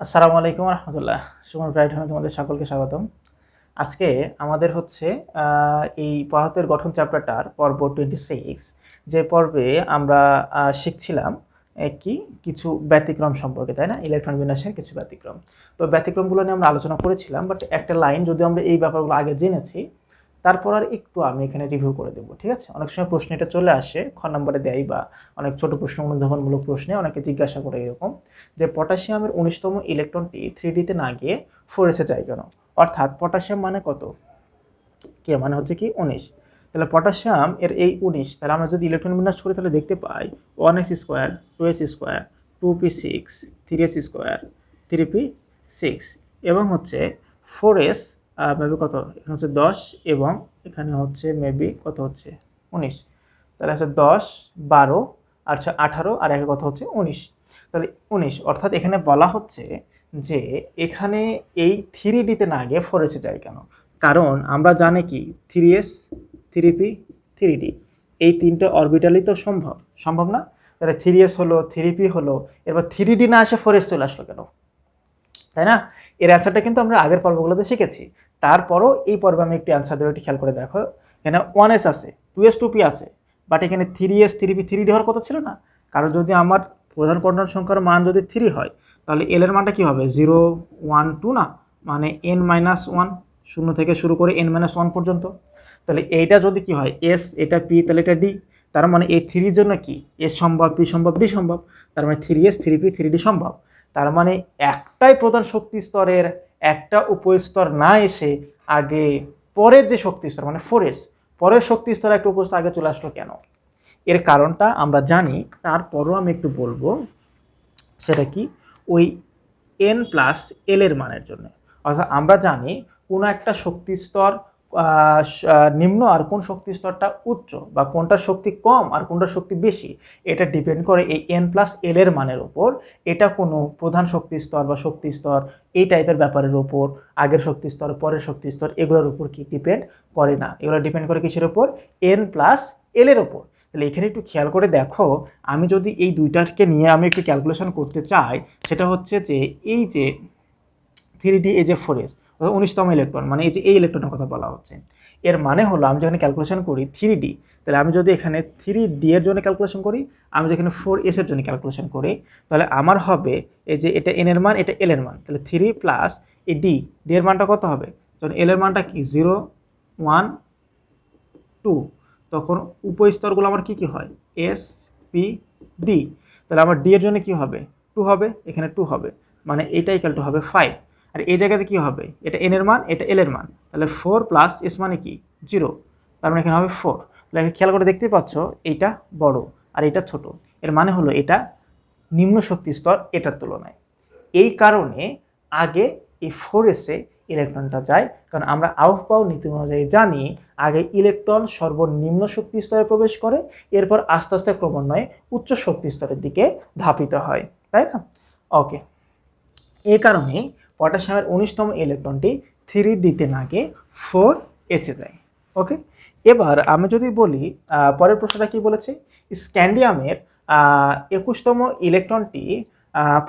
আসসালামু আলাইকুম রহমতুল্লাহ। সুমন ব্রাইট তোমাদের সকলকে স্বাগতম। আজকে আমাদের হচ্ছে এই পদার্থের গঠন চ্যাপ্টারটার পর্ব টোয়েন্টি সিক্স যে পর্বে আমরা শিখছিলাম কি, কিছু ব্যতিক্রম সম্পর্কে, তাই না? ইলেকট্রন বিন্যাসের কিছু ব্যতিক্রম। তো ব্যতিক্রমগুলো নিয়ে আমরা আলোচনা করেছিলাম বাট একটা লাইন যদি আমরা এই ব্যাপারগুলো আগে জেনেছি তারপর আর একটু আমি এখানে রিভিউ করে দেবো, ঠিক আছে? অনেক সময় প্রশ্ন এটা চলে আসে, খ নম্বরে দেয় বা অনেক ছোট প্রশ্ন, অনুধাবনমূলক প্রশ্নে অনেকে জিজ্ঞাসা করে এরকম যে পটাশিয়ামের উনিশতম ইলেকট্রনটি থ্রি ডিতে না গিয়ে ফোর এসে যায় কেন? অর্থাৎ পটাশিয়াম মানে কত? কে মানে হচ্ছে কি উনিশ। তাহলে পটাশিয়াম এর এই উনিশ, তাহলে আমরা যদি ইলেকট্রন বিন্যাস করি তাহলে দেখতে পাই one s square, two s square, two p six, three s square, three p six এবং হচ্ছে ফোর এস মেবি কত? এখানে হচ্ছে দশ এবং এখানে হচ্ছে মেবি কত হচ্ছে? উনিশ। তাহলে হচ্ছে দশ, বারো, আর হচ্ছে আঠারো, আর একে কথা হচ্ছে উনিশ। তাহলে উনিশ, অর্থাৎ এখানে বলা হচ্ছে যে এখানে এই থ্রি ডিতে না গিয়ে ফোর এসে যায় কেন? কারণ আমরা জানি কি? Three s three p three d এই তিনটে অরবিটালই তো সম্ভব। সম্ভব না? তাহলে থ্রি এস হলো থ্রি পি হলো, এরপর থ্রি ডি না আসে ফোর এস চলে আসলো কেন? তাই না? এর অ্যান্সারটা কিন্তু আমরা আগের পর্বগুলোতে শিখেছি। তারপরও এই পর্বে আমি একটি অ্যান্সার দেবো, একটু খেয়াল করে দেখো। এখানে ওয়ান এস আছে টু এস টু পি আছে বাট এখানে three s three p three d হওয়ার কথা ছিল না? কারণ যদি আমার প্রধান কোঅর্ডিনেট সংখ্যার মান যদি থ্রি হয়, তাহলে এল এর মানটা কী হবে? জিরো ওয়ান টু না? মানে এন মাইনাস ওয়ান শূন্য থেকে শুরু করে এন মাইনাস ওয়ান পর্যন্ত। তাহলে এইটা যদি কি হয়? এস এটা পি তাহলে এটা ডি তার মানে এই থ্রির জন্য কি? এস সম্ভব পি সম্ভব ডি সম্ভব। তার মানে three s three p three d সম্ভব। তার মানে একটাই প্রধান শক্তি স্তরের একটা উপস্তর না এসে আগে পরের যে শক্তি স্তর মানে ফোরেস পরের শক্তি স্তর একটা উপস্তর আগে চলে আসলো কেন? এর কারণটা আমরা জানি, তারপরও আমি একটু বলব, সেটা কি? ওই এন প্লাস এল এর মানের জন্য। অর্থাৎ আমরা জানি কোনো একটা শক্তি স্তর নিম্ন আর কোন শক্তি স্তরটা উচ্চ বা কোনটা শক্তি কম আর কোনটা শক্তি বেশি, এটা ডিপেন্ড করে এই এন প্লাস এল এর মানের ওপর। এটা কোনো প্রধান শক্তি স্তর বা শক্তি স্তর এই টাইপের ব্যাপারের ওপর, আগের শক্তি স্তর, পরের শক্তি স্তর, এগুলোর উপর কি ডিপেন্ড করে না। এগুলো ডিপেন্ড করে কিসের ওপর? এন প্লাস এল এর ওপর। তাহলে এখানে একটু খেয়াল করে দেখো, আমি যদি এই দুইটাকে নিয়ে আমি একটু ক্যালকুলেশন করতে চাই, সেটা হচ্ছে যে এই যে থ্রি ডি এই যে ফোর এস উনিশতম ইলেকট্রন মানে এই যে এই ইলেকট্রনের কথা বলা হচ্ছে। এর মানে হলো আমি যখন ক্যালকুলেশন করি থ্রি ডি তাহলে আমি যদি এখানে থ্রি ডি এর জন্য ক্যালকুলেশন করি, আমি যদি এখানে ফোর এস এর জন্য ক্যালকুলেশন করি, তাহলে আমার হবে এই যে এটা এন এর মান, এটা এল এর মান। তাহলে থ্রি প্লাস এই ডি ডি এর মানটা কত হবে? যখন এল এর মানটা কি? জিরো ওয়ান টু তখন উপস্তরগুলো আমার কি কি হয়? এস পি ডি তাহলে আমার ডি এর জন্য কি হবে? টু হবে, এখানে টু হবে। মানে এটা ইকাল টু হবে ফাইভ আর এই জায়গাতে কি হবে? এটা এন এর মান, এটা এল এর মান। তাহলে ফোর প্লাস এস মানে কি? জিরো তার মানে এখানে হবে ফোর তাহলে খেয়াল করে দেখতে পাচ্ছ এইটা বড় আর এটা ছোট। এর মানে হলো এটা নিম্ন শক্তি স্তর এটার তুলনায়। এই কারণে আগে এই ফোর এসে ইলেকট্রনটা যায়। কারণ আমরা আউফ পাও নীতি অনুযায়ী জানি, আগে ইলেকট্রন সর্বনিম্ন শক্তি স্তরে প্রবেশ করে, এরপর আস্তে আস্তে ক্রমান্বয়ে উচ্চ শক্তি স্তরের দিকে ধাপিত হয়। তাই না? ওকে এই কারণে পটাশিয়ামের উনিশতম ইলেকট্রনটি থ্রি ডিতে না গিয়ে ফোর এসে যায়, ওকে? এবার আমি যদি বলি পরের প্রশ্নটা কি বলেছে? স্ক্যান্ডিয়ামের একুশতম ইলেকট্রনটি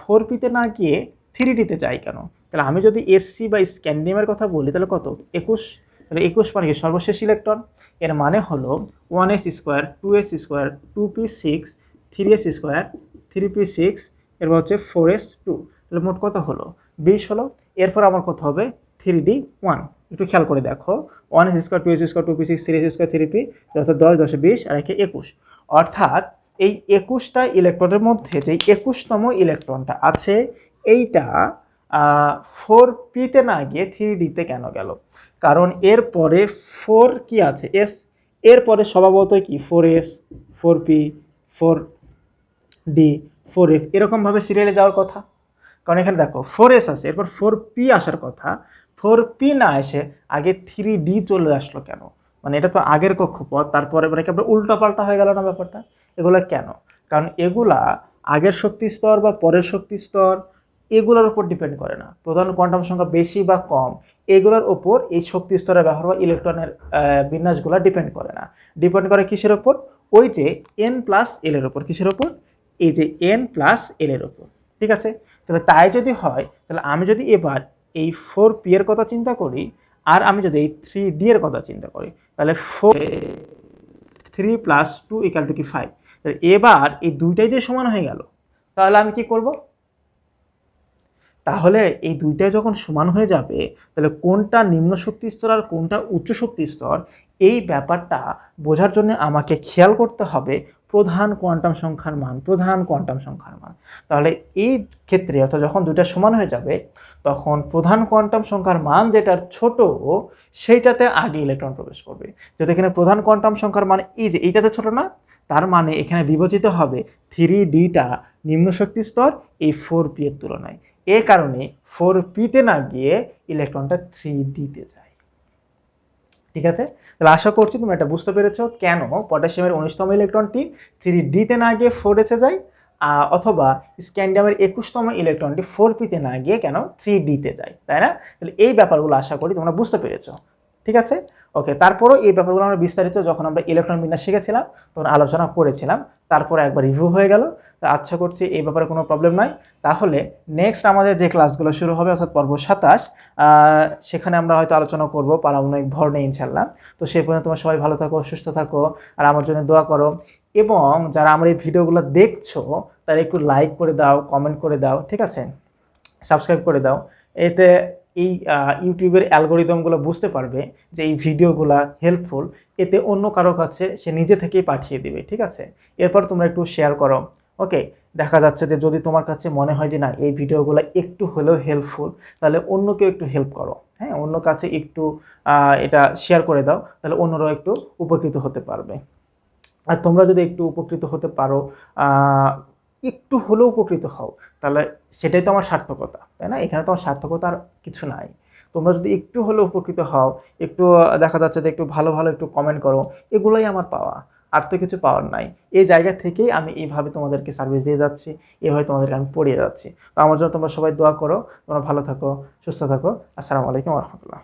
ফোর পিতে না গিয়ে থ্রি ডিতে যায় কেন? তাহলে আমি যদি এসসি বা স্ক্যান্ডিয়ামের কথা বলি, তাহলে কত? একুশ? তাহলে একুশ মানে সর্বশেষ ইলেকট্রন? এর মানে হলো one s square, two s square, two p six, three s square, three p six, এরপর হচ্ছে ফোর এস টু। তাহলে মোট কত হলো? বিশ হলো, এরপর আমার কত হবে? থ্রি ডি ওয়ান একটু খেয়াল করে দেখো। One s square two s square two p six three s square three p অর্থাৎ দশ, দশে বিশ, আর একে একুশ। অর্থাৎ এই একুশটা ইলেকট্রনের মধ্যে যে একুশতম ইলেকট্রনটা আছে, এইটা ফোর পিতে না গিয়ে থ্রি ডিতে কেন গেল? কারণ এর পরে ফোর কি আছে? এস এরপরে স্বভাবতই কি? Four s four p four d four f এরকমভাবে সিরিয়ালে যাওয়ার কথা? কারণ এখানে দেখো ফোর এস আছে, এরপর ফোর পি আসার কথা ফোর পি না এসে আগে থ্রি ডি চলে আসলো কেন? মানে এটা তো আগের কক্ষপথ, তারপরে মানে একেবারে উল্টো পাল্টা হয়ে গেল না ব্যাপারটা? এগুলো কেন? কারণ এগুলা আগের শক্তি স্তর বা পরের শক্তি স্তর, এগুলোর উপর ডিপেন্ড করে না। প্রধান কোয়ান্টাম সংখ্যা বেশি বা কম, এগুলোর ওপর এই শক্তি স্তরের ব্যবহার বা ইলেকট্রনের বিন্যাসগুলো ডিপেন্ড করে না। ডিপেন্ড করে কিসের ওপর ওই যে এন প্লাস এল এর ওপর কিসের ওপর এই যে এন প্লাস এল এর ওপর ঠিক আছে? তাহলে তাই যদি হয়, তাহলে আমি যদি এবার এই ফোর পি এর কথা চিন্তা করি, আর আমি যদি এই থ্রি ডি এর কথা চিন্তা করি, তাহলে four three plus two equal two কি ফাইভ তাহলে এবার এই দুইটাই যে সমান হয়ে গেল, তাহলে আমি কি করব? তাহলে এই দুইটাই যখন সমান হয়ে যাবে, তাহলে কোনটা নিম্ন শক্তি স্তর আর কোনটা উচ্চ শক্তি স্তর এই ব্যাপারটা বোঝার জন্য আমাকে খেয়াল করতে হবে প্রধান কোয়ান্টাম সংখ্যার মান, প্রধান কোয়ান্টাম সংখ্যার মান। তাহলে এই ক্ষেত্রে অর্থাৎ যখন দুইটা সমান হয়ে যাবে, তখন প্রধান কোয়ান্টাম সংখ্যার মান যেটার ছোট, সেইটাতে আগে ইলেকট্রন প্রবেশ করবে। যদি এখানে প্রধান কোয়ান্টাম সংখ্যার মান এই যে এইটাতে ছোট না, তার মানে এখানে বিবেচিত হবে থ্রি ডিটা নিম্ন শক্তি স্তর এই ফোর পি এর তুলনায়। এ কারণে ফোর পিতে না গিয়ে ইলেকট্রনটা থ্রি ডিতে যায়। ঠিক আছে? তাহলে আশা করছি তুমি এটা বুঝতে পেরেছ। কেন? পটাশিয়ামের উনিশতম ইলেকট্রনটি থ্রি ডিতে না গিয়ে ফোর এসে যায় অথবা স্ক্যান্ডিয়ামের একুশতম ইলেকট্রনটি ফোর পিতে না গিয়ে কেন থ্রি ডিতে যায়, তাই না? তাহলে এই ব্যাপারগুলো আশা করি তোমরা বুঝতে পেরেছ। ঠিক আছে? ওকে তারপরও এই ব্যাপারগুলো আমরা বিস্তারিত যখন আমরা ইলেকট্রন বিন্যাস শিখেছিলাম, তখন আলোচনা করেছিলাম। তারপরে একবার রিভিউ হয়ে গেল। তো আচ্ছা করছি, এই ব্যাপারে কোনো প্রবলেম নাই। তাহলে নেক্সট আমাদের যে ক্লাসগুলো শুরু হবে, অর্থাৎ পর্ব সাতাশ সেখানে আমরা হয়তো আলোচনা করব পারমাণবিক ভর নিয়ে ইনশাল্লাহ তো সেই পর্যন্ত তোমরা সবাই ভালো থাকো, সুস্থ থাকো, আর আমার জন্য দোয়া করো। এবং যারা আমার এই ভিডিওগুলো দেখছ, তারা একটু লাইক করে দাও কমেন্ট করে দাও, ঠিক আছে? সাবস্ক্রাইব করে দাও। এতে এই ইউটিউবের অ্যালগোরিদমগুলো বুঝতে পারবে যে এই ভিডিওগুলো হেল্পফুল এতে অন্য কারও কাছে সে নিজে থেকেই পাঠিয়ে দিবে, ঠিক আছে? এরপর তোমরা একটু শেয়ার করো। ওকে দেখা যাচ্ছে যে যদি তোমার কাছে মনে হয় যে না, এই ভিডিওগুলো একটু হলেও হেল্পফুল তাহলে অন্যকেও একটু হেল্প করো। হ্যাঁ অন্য কাছে একটু এটা শেয়ার করে দাও, তাহলে অন্যরাও একটু উপকৃত হতে পারবে। আর তোমরা যদি একটু উপকৃত হতে পারো একটু হলেও উপকৃত হও, তাহলে সেটাই তো আমার সার্থকতা, তাই না? এখানে তো আমার সার্থকতা আর কিছু নাই। তোমরা যদি একটু হলেও উপকৃত হও, একটু দেখা যাচ্ছে যে একটু ভালো ভালো একটু কমেন্ট করো, এগুলোই আমার পাওয়া। আর তো কিছু পাওয়ার নাই। এই জায়গা থেকেই আমি এইভাবে তোমাদেরকে সার্ভিস দিয়ে যাচ্ছি এভাবে তোমাদেরকে আমি পড়িয়ে যাচ্ছি। তো আমার জন্য তোমরা সবাই দোয়া করো, তোমরা ভালো থাকো, সুস্থ থাকো। আসসালামু আলাইকুম রহমতুল্লাহ।